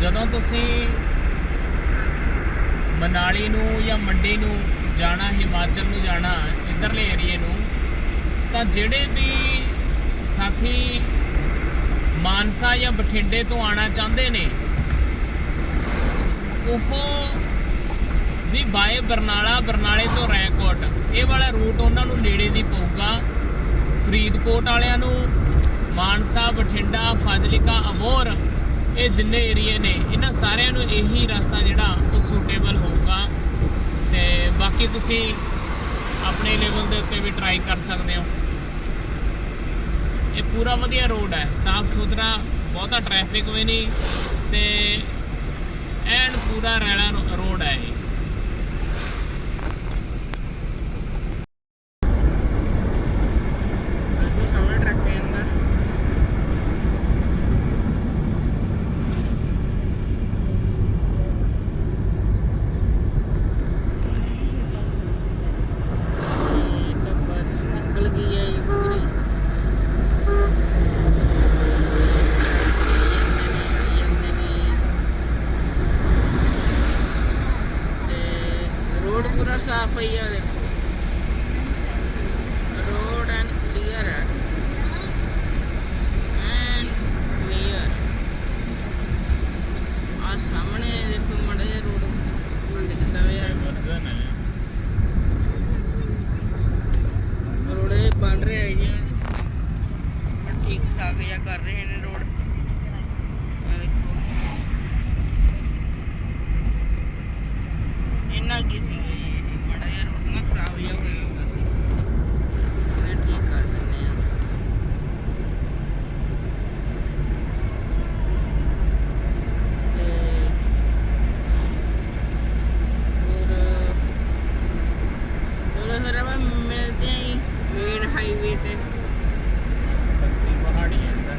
ਜਦੋਂ ਤੁਸੀਂ ਮਨਾਲੀ ਨੂੰ ਜਾਂ ਮੰਡੀ ਨੂੰ ਜਾਣਾ, ਹਿਮਾਚਲ ਨੂੰ ਜਾਣਾ, ਇਧਰਲੇ ਏਰੀਏ ਨੂੰ, ਤਾਂ ਜਿਹੜੇ ਵੀ ਸਾਥੀ ਮਾਨਸਾ ਜਾਂ ਬਠਿੰਡੇ ਤੋਂ ਆਣਾ ਚਾਹੁੰਦੇ ਨੇ, ਉਹ ਵੀ ਬਾਏ ਬਰਨਾਲਾ, ਬਰਨਾਲੇ ਤੋਂ ਰੈਕੋਟ ਇਹ ਵਾਲਾ ਰੂਟ ਉਹਨਾਂ ਨੂੰ ਨੇੜੇ ਦੀ ਪਊਗਾ। ਫਰੀਦਕੋਟ ਵਾਲਿਆਂ ਨੂੰ ਮਾਨਸਾ, ਬਠਿੰਡਾ, ਫਾਜ਼ਿਲਕਾ ਅਬੋਰ ਇਹ ਜਿੰਨੇ ਏਰੀਏ ਨੇ, ਇਹਨਾਂ ਸਾਰਿਆਂ ਨੂੰ ਇਹੀ ਰਸਤਾ ਜਿਹੜਾ ਉਹ ਸੂਟੇਬਲ ਹੋਊਗਾ ਤੇ ਬਾਕੀ ਤੁਸੀਂ ਆਪਣੇ ਲੈਵਲ ਦੇ ਉੱਤੇ ਵੀ ਟਰਾਈ ਕਰ ਸਕਦੇ ਹੋ। ਇਹ ਪੂਰਾ ਵਧੀਆ ਰੋਡ ਹੈ, ਸਾਫ਼ ਸੁਥਰਾ, ਬਹੁਤਾ ਟ੍ਰੈਫਿਕ ਵੀ ਨਹੀਂ ਤੇ ਐਨ ਪੂਰਾ ਰੈਲਾ ਰੋਡ ਹੈ ਇਹ ਉਹ ਸਾਹਮਣੇ ਟਰੱਕ ਪੈ ਜਾਂਦਾ ਨਿਕਲ ਗਈ ਹੈ ਇਹ ਪੂਰੀ ਤੇ ਰੋਡ ਪੂਰਾ ਸਾਫ਼ ਹੈ ਆ ਦੇਖੋ road and clear and clear ਆ ਸਾਹਮਣੇ ਦੇਖੋ ਮੜਾ ਜਿਹਾ ਰੋਡ ਬੰਦ ਕੀਤਾ ਹੋਇਆ ਹੈ ਰੋਡ ਇਹ ਬਣ ਰਿਹਾ ਹੈ ਜੀ ਠੀਕ ਠਾਕ ਜਿਹਾ ਕਰ ਰਹੇ ਨੇ ਰੋਡ ਆ ਦੇਖੋ ਇੰਨਾ ਕੀ ਸੀ ਮੜਾ ਜਿਹਾ ਰੋਡ ਨਾ ਖਰਾਬ ਜਿਹਾ ਹੋਇਆ ਹੁੰਦਾ ਇਹਨੇ ਠੀਕ ਕਰ ਦਿੰਦੇ ਆ ਤੇ ਹੋਰ ਚਲੋ ਫਿਰ ਆਪਾਂ ਮਿਲਦੇ ਆਂ ਮੇਨ ਹਾਈਵੇ ਤੇ ਕੱਚੀ ਪਹਾੜੀ ਹੈ ਇੱਧਰ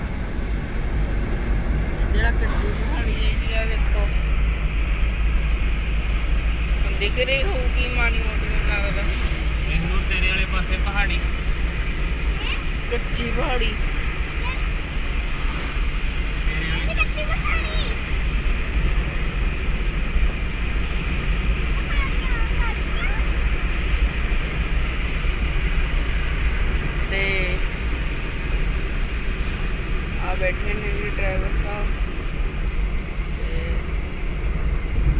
ਜਿਹੜਾ ਕੱਚੀ ਪਹਾੜੀ ਏਰੀਆ ਦੇਖੋ ਹੁਣ ਦਿਖ ਰਹੀ ਹੋਊਗੀ ਮਾੜੀ ਮੋਟੀ ਮੈਨੂੰ ਲੱਗਦਾ। ਮੈਨੂੰ ਤੇਰੇ ਵਾਲੇ ਪਾਸੇ ਪਹਾੜੀ। ਕੱਚੀ ਪਹਾੜੀ ਤੇਰੇ ਵਾਲੇ ਤੇ ਆ ਬੈਠੇ ਨੇ ਜੀ ਡਰਾਈਵਰ ਸਾਹਿਬ ਤੇ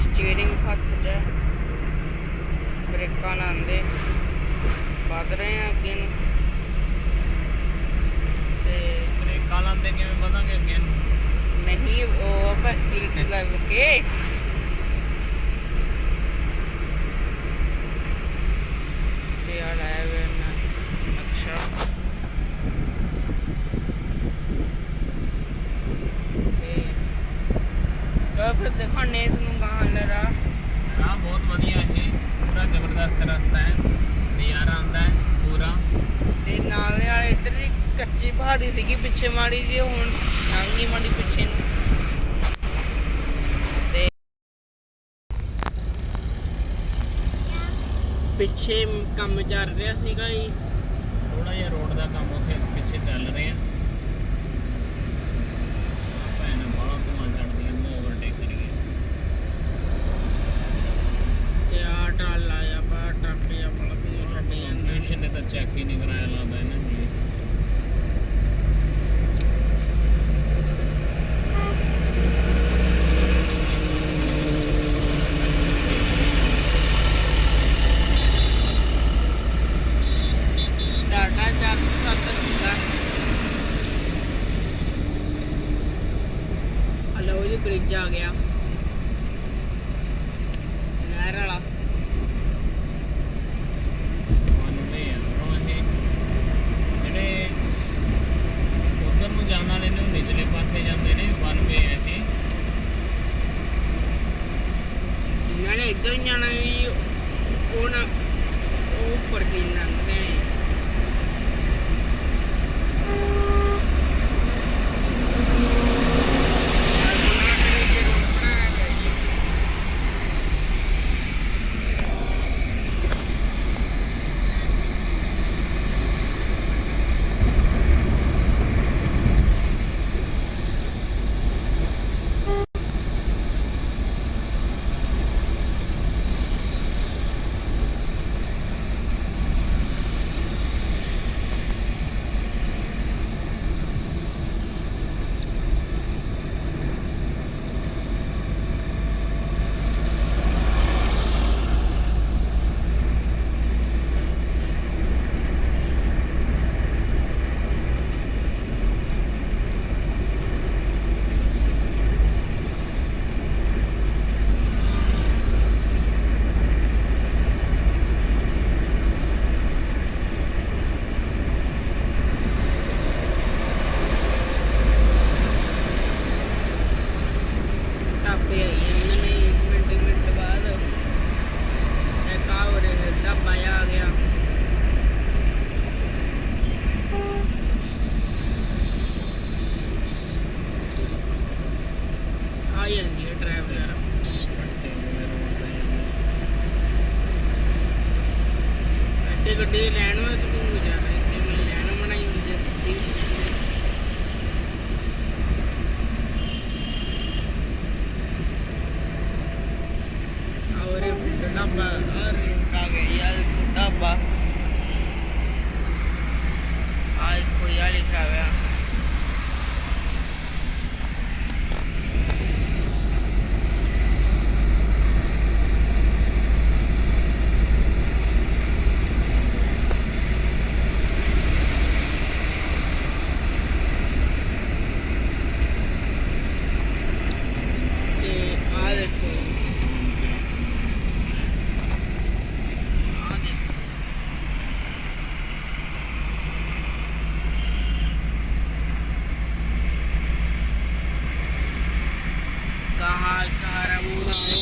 ਸਟੀਅਰਿੰਗ ਹੱਥ 'ਚ ਹੈ। ਬ੍ਰੇਕਾਂ ਲਾਉਂਦੇ ਵੱਧ ਰਹੇ ਆ ਅੱਗੇ ਨੂੰ। ਤੇ ਬ੍ਰੇਕਾਂ ਲਾਉਂਦੇ ਕਿਵੇਂ ਵਧਾਂਗੇ ਅੱਗੇ ਨੂੰ? ਨਹੀਂ ਉਹ ਆਪਾਂ ਸੀਟ ਲੱਗ ਕੇ ਤੇ ਆ ਲਾਇਆ ਵੇ ਨਾ ਨਕਸ਼ਾ ਤੇ ਕਾ ਫਿਰ ਦਿਖਾਣੇ ਤੁਹਾਨੂੰ ਗਾਹਾਂ ਲਰਾ ਰਾਹ ਬਹੁਤ ਵਧੀਆ ਇਹ ਪੂਰਾ ਜ਼ਬਰਦਸਤ ਰਸਤਾ ਹੈ ਨਜ਼ਾਰਾ ਆਉਂਦਾ ਹੈ ਪੂਰਾ ਤੇ ਨਾਲ ਦੇ ਨਾਲ ਇੱਧਰ ਵੀ ਕੱਚੀ ਪਹਾੜੀ ਸੀਗੀ ਪਿੱਛੇ ਮਾੜੀ ਜੀ ਹੁਣ ਲੰਘ ਗਈ ਮਾੜੀ ਪਿੱਛੇ ਨੂੰ ਤੇ ਪਿੱਛੇ ਕੰਮ ਚੱਲ ਰਿਹਾ ਸੀਗਾ ਜੀ। ਥੋੜਾ ਜਿਹਾ ਰੋਡ ਦਾ ਕੰਮ ਉੱਥੇ ਪਿੱਛੇ ਚੱਲ ਰਿਹਾ ਭੈਣ ਬਾਹਲਾ ਧੂਆਂ ਛੱਡਦੀਆਂ ਨੂੰ ਓਵਰਟੇਕ ਕਰੀਏ ਤੇ ਆ ਟਰਾਲਾ ਆ ਬਾ ਟਰੱਕ ਆ ਬੜਾ ਵੀ ਲੱਗੀ ਜਾਂਦਾ। ਮਿਸ਼ਨ ਨੇ ਤਾਂ ਚੈੱਕ ਹੀ ਨਹੀਂ ਕਰਾਇਆ ਲੱਗਦਾ ਇਹਨਾਂ। ਜਾ ਗਿਆ। ગાડી ખાવે Ai, caramba, não.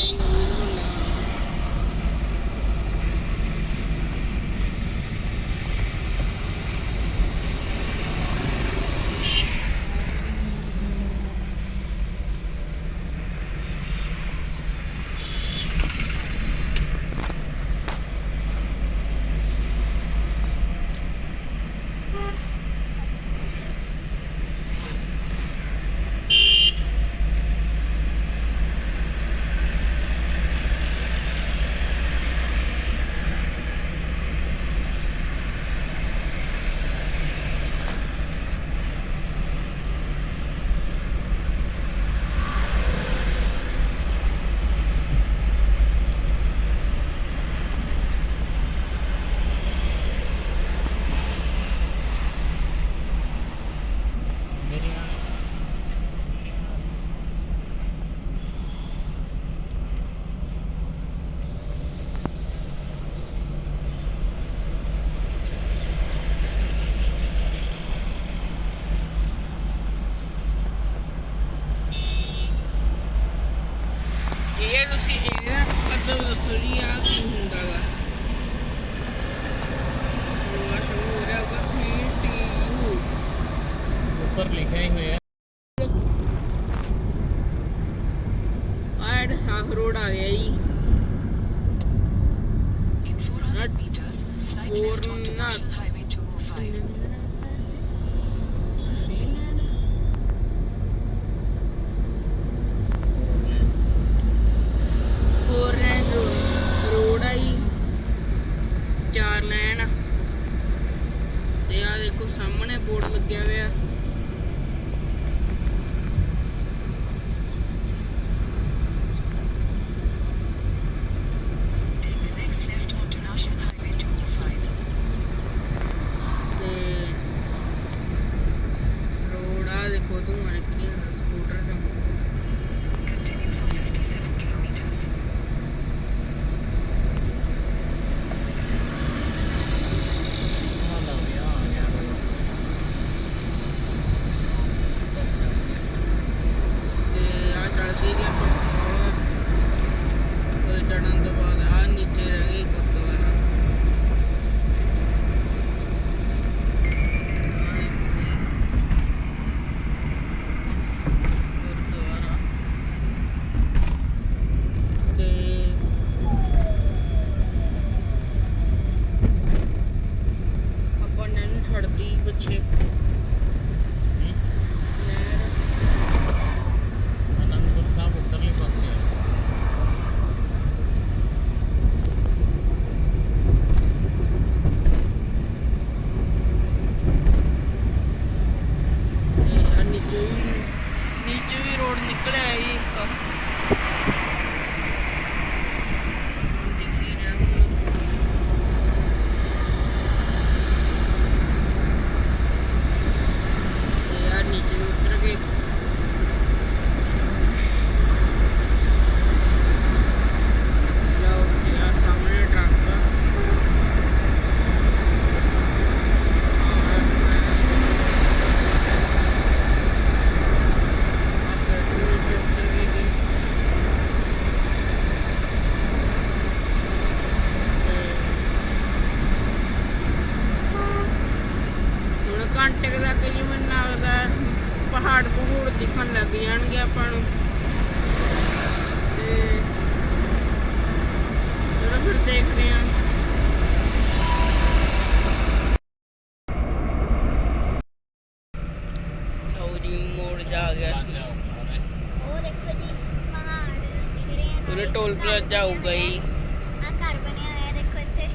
Toll plaza ਆਊਗਾ ਜੀ। ਆ ਘਰ ਬਣਿਆ ਹੋਇਆ ਦੇਖੋ ਇੱਥੇ।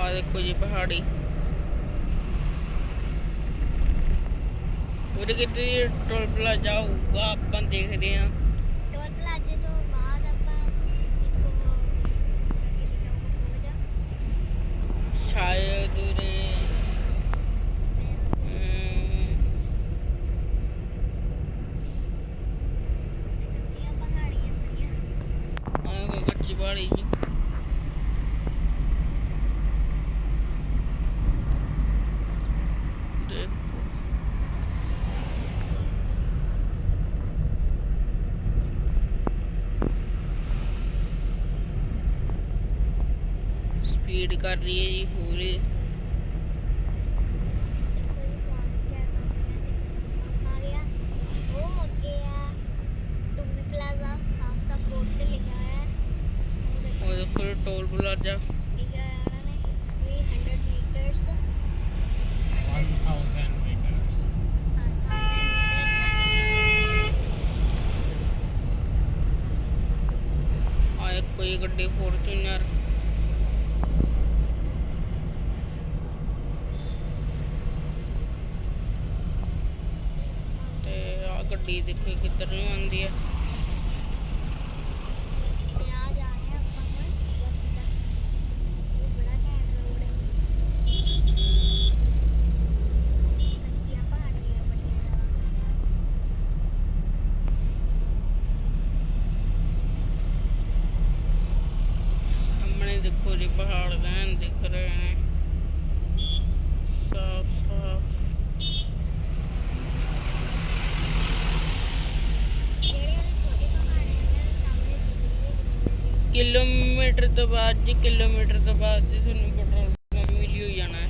ਆ ਦੇਖੋ ਜੀ ਪਹਾੜੀ। ਉਹਦੇ ਕਿਤੇ ਟੋਲ ਪਲਾਜ਼ਾ ਆਊਗਾ ਆਪਾਂ ਦੇਖਦੇ ਹਾਂ। ਟੋਲ ਪਲਾਜ਼ੇ ਤੋਂ ਬਾਅਦ ਆਪਾਂ ਇੱਕ ਉਹ ਅੱਗੇ ਲਿਖਿਆ ਹੋਊਗਾ ਬੋਰਡ ਜਾ। ਸ਼ਾਇਦ ਉਰੇ ਤੇ ਅਮ, ਕੱਚੀਆਂ ਪਹਾੜੀਆਂ ਬਣੀਆਂ ਆਹ ਕੋਈ ਕੱਚੀ ਪਹਾੜੀ ਜੀ ਦੇਖੋ ਸਪੀਡ ਕਰ ਰਹੀ ਹੈ ਜੀ ਹੋਰੇ। ਟੋਲ ਜੀ ਫਾਸਟ ਚੈੱਕ ਹੋ ਗਿਆ ਤੇ ਆ ਗਿਆ ਉਹ ਅੱਗੇ ਆ ਟੂਮੀ ਪਲਾਜ਼ਾ ਸਾਫ਼ ਸਾਫ਼ ਬੋਰਡ ਤੇ ਲਿਖਿਆ ਹੋਇਆ ਹੈ ਉਹ ਦੇਖੋ ਉਹ ਦੇਖੋ ਟੋਲ ਪਲਾਜ਼ਾ ਲਿਖਿਆ ਹੋਇਆ ਉਹਨਾਂ ਨੇ ਵੀ 100 ਮੀਟਰਸ 1000 ਮੀਟਰ ਆ ਇੱਕ ਕੋਈ ਗੱਡੀ ਫੋਰਚੂਨਰ ਤੇ ਆ ਗੱਡੀ ਦੇਖੋ ਕਿੱਧਰ ਨੂੰ ਆਉਂਦੀ ਹੈ ਤੇ ਆ ਜਾ ਰਹੇ ਆਪਾਂ ਹੁਣ ਬਸ ਦਾ ਇਹ ਬੜਾ ਘੈਂਟ ਰੋਡ ਹੈ ਕੱਚੀਆਂ ਪਹਾੜੀਆਂ ਬੜੀਆਂ ਜ਼ਿਆਦਾ ਸਾਹਮਣੇ ਦੇਖੋ ਜੀ ਪਹਾੜ ਲੈਣ ਦਿਖ ਰਹੇ ਨੇ ਸਾਫ਼ ਸਾਫ਼ ਜਿਹੜੇ ਵਾਲੇ ਛੋਟੇ ਪਹਾੜ ਹੈ ਉਹਨਾਂ ਦੇ ਸਾਹਮਣੇ ਦਿਖ ਰਹੀ ਹੈ ਕਿਲੋਮੀਟਰ ਤੋਂ ਬਾਅਦ ਜੀ ਕਿਲੋਮੀਟਰ ਤੋਂ ਬਾਅਦ ਜੀ ਤੁਹਾਨੂੰ ਪੈਟਰੋਲ ਪੰਪ ਮਿਲ ਹੀ ਜਾਣਾ ਹੈ।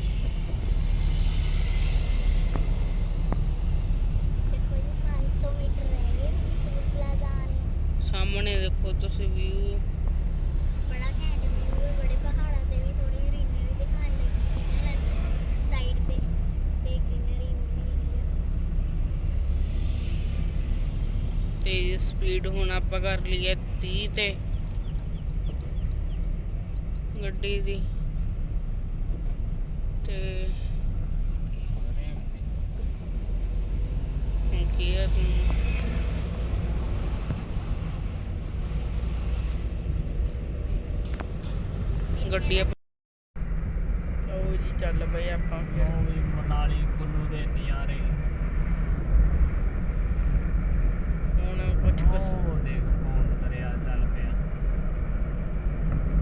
ਦੇਖੋ ਜੀ 500 ਮੀਟਰ ਰਹਿ ਗਏ ਟੂਲ ਪਲਾਜ਼ਾ ਆਉਣ ਨੂੰ। ਸਾਹਮਣੇ ਦੇਖੋ ਤੁਸੀਂ ਵਿਊ ਬੜਾ ਘੈਂਟ ਵਿਊ ਹੈ ਬੜੇ ਪਹਾੜਾਂ ਤੇ ਵੀ ਥੋੜੀ ਗ੍ਰੀਨਰੀ ਦਿਖਾਣ ਲੱਗੀ ਹੈ ਨਾ ਸਾਈਡ ਤੇ ਤੇ ਗ੍ਰੀਨਰੀ ਹੁੰਦੀ ਹੈ। ਤੇ ਸਪੀਡ ਹੁਣ ਆਪਾਂ ਕਰ ਲਈ ਹੈ 30 ਤੇ। ਗੱਡੀ ਦੀ। ਤੇ ਕੀ ਹੈ ਗੱਡੀ ਆਪਾਂ ਲਓ ਜੀ ਚੱਲ ਪਏ ਆਪਾਂ ਫਿਰ ਉਹ ਵੀ ਮਨਾਲੀ ਕੁੱਲੂ ਦੇ ਨਜ਼ਾਰੇ ਹੁਣ ਕੁਝ ਕੁਛ ਉਹ ਦੇਖ ਕੌਣ ਦਰਿਆ ਚੱਲ ਪਿਆ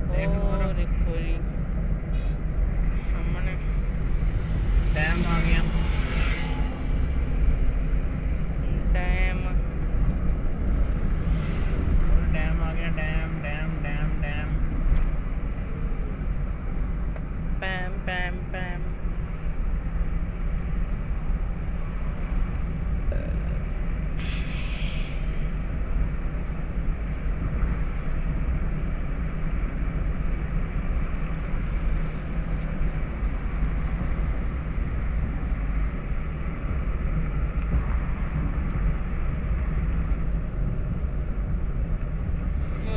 ਦੇਖ ਲਓ ਉਹ ਨਾ। ਦੇਖੋ ਜੀ ਸਾਹਮਣੇ ਡੈਮ ਆ ਗਿਆ ਡੈਮ ਉਹ ਡੈਮ ਆ ਗਿਆ ਡੈਮ ਡੈਮ ਡੈਮ ਡੈਮ ਪੈਮ ਪੈਮ ਪੈਮ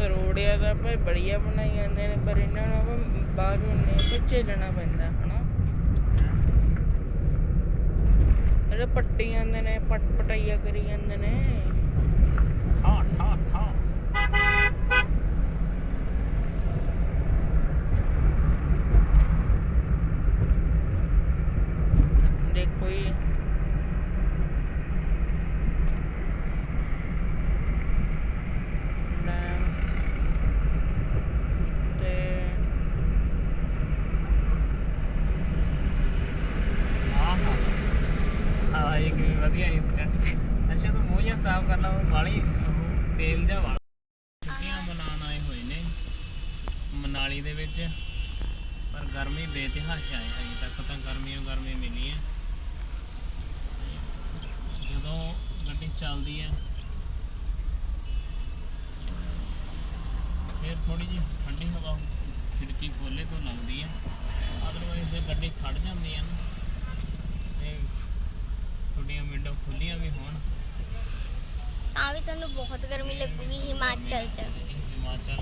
ਰੋੜਿਆ ਤਾਂ ਭਾਈ ਬੜੀਆ ਬਣਾਈ ਜਾਂਦੇ ਨੇ, ਪਰ ਇਹਨਾਂ ਨੂੰ ਆਪਾਂ ਬਾਹਰੋਂ ਨੇ ਲੈਣਾ ਪੈਂਦਾ, ਹਨਾ? ਜਿਹੜੇ ਪੱਟੀ ਜਾਂਦੇ ਨੇ ਪਟ ਪਟਾਈਆ ਕਰੀ ਜਾਂਦੇ ਨੇ। ਠਾ ਠਾ ਠਾ ਦੇਖੋ ਜੀ ਡੈਮ ਤੇ ਆਹਾ ਆ ਇੱਕ ਵੀ ਵਧੀਆ ਇਨਸਟੈਂਟ ਅੱਛਾ ਤੂੰ ਮੂੰਹ ਜਿਹਾ ਸਾਫ਼ ਕਰ ਲਾ ਉਹ ਵਾਲੀ ਉਹ ਤੇਲ ਜਿਹਾ ਵਾਲਾ। ਛੁੱਟੀਆਂ ਮਨਾਉਣ ਆਏ ਹੋਏ ਨੇ। ਮਨਾਲੀ ਦੇ ਵਿੱਚ। ਪਰ ਗਰਮੀ ਬੇਤਹਾਸ਼ਾ ਹੈ ਅਜੇ ਤੱਕ ਤਾਂ ਗਰਮੀਓ ਗਰਮੀ ਮਿਲੀ ਹੈ। ਜਦੋਂ ਗੱਡੀ ਚੱਲਦੀ ਹੈ, ਫਿਰ ਥੋੜੀ ਜਿਹੀ ਠੰਡੀ ਹਵਾ ਖਿੜਕੀ ਖੋਲੇ ਤੋਂ ਲੱਗਦੀ ਹੈ। ਅਦਰਵਾਈਜ਼ ਗੱਡੀ ਖੜ ਜਾਂਦੀ ਹੈ ਨਾ, ਤੇ ਤੁਹਾਡੀਆਂ ਵਿੰਡੋ ਖੁੱਲੀਆਂ ਵੀ ਹੋਣ। ਤਾਂ ਵੀ ਤੁਹਾਨੂੰ ਬਹੁਤ ਗਰਮੀ ਲੱਗੂਗੀ ਹਿਮਾਚਲ 'ਚ। ਹਿਮਾਚਲ।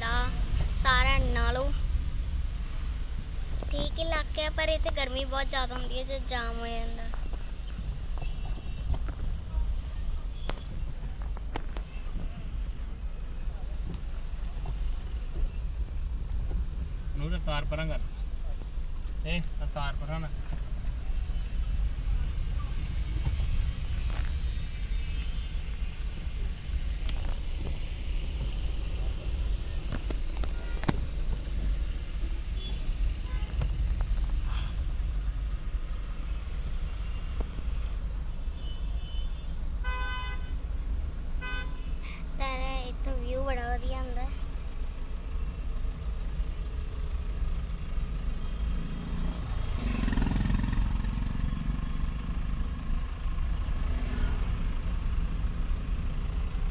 ਦਾ ਸਾਰਾ ਨਾਲੋਂ ਠੀਕ ਇਲਾਕਾ ਹੈ ਪਰ ਇੱਥੇ ਗਰਮੀ ਬਹੁਤ ਜ਼ਿਆਦਾ ਹੁੰਦੀ ਹੈ ਜਦ ਜਾਮ ਹੋ ਜਾਂਦਾ। ਨੂਰ ਤਾਰ ਪਰਾਂ ਕਰ। ਇਹ ਤਾਰ ਪਰਾਂ ਨਾ ਪਰ ਇੱਥੋਂ ਵਿਊ ਬੜਾ ਵਧੀਆ ਹੁੰਦਾ ਹੈ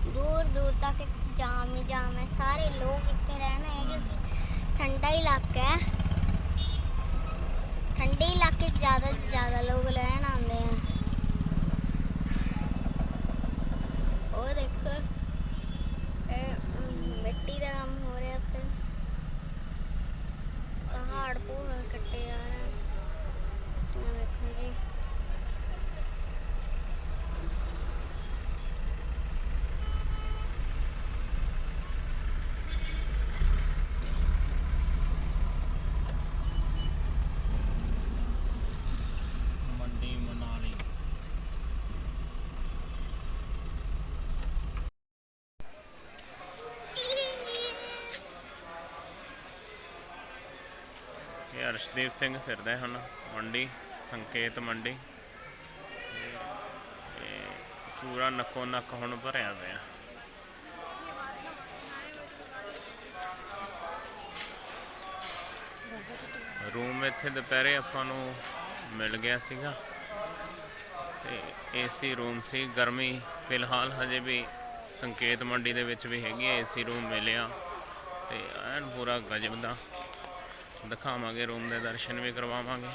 ਦੂਰ ਦੂਰ ਤੱਕ ਜਾਮ ਹੀ ਜਾਮ ਹੈ ਸਾਰੇ ਲੋਕ ਇੱਥੇ ਰਹਿਣਾ ਹੈ ਕਿਉਂਕਿ ਠੰਡਾ ਇਲਾਕਾ ਹੈ। ਠੰਡੇ ਇਲਾਕੇ 'ਚ ਜ਼ਿਆਦਾ ਤੋਂ ਜ਼ਿਆਦਾ ਲੋਕ ਰਹਿਣ ਆਉਂਦੇ ਆ। ਉਹ ਦੇਖੋ, ਇਹ ਮਿੱਟੀ ਦਾ ਕੰਮ ਹੋ ਰਿਹਾ ਉੱਥੇ ਪਹਾੜ ਪੂਰਾ ਕੱਟੇ ਜਾ ਰਹੇ ਆ ਵੇਖੋ ਜੀ ਮੰਡੀ ਮਨਾਲੀ ਇਹ ਅਰਸ਼ਦੀਪ ਸਿੰਘ ਫਿਰਦੇ ਹਨ ਮੰਡੀ, ਸੰਕੇਤ ਮੰਡੀ। ਇਹ ਪੂਰਾ ਨੱਕੋ ਨੱਕ ਹੁਣ ਭਰਿਆ ਪਿਆ। ਰੂਮ ਇੱਥੇ ਦੁਪਹਿਰੇ ਆਪਾਂ ਨੂੰ ਮਿਲ ਗਿਆ ਸੀਗਾ। ਤੇ ਏਸੀ ਰੂਮ ਸੀ, ਗਰਮੀ ਫਿਲਹਾਲ ਹਜੇ ਵੀ ਸੰਕੇਤ ਮੰਡੀ ਦੇ ਵਿੱਚ ਵੀ ਹੈਗੀ ਏਸੀ ਰੂਮ ਮਿਲਿਆ। ਤੇ ਐਨ ਪੂਰਾ ਗਜਬ ਦਾ। ਦਿਖਾਵਾਂਗੇ ਰੂਮ ਦੇ ਦਰਸ਼ਨ ਵੀ ਕਰਵਾਵਾਂਗੇ।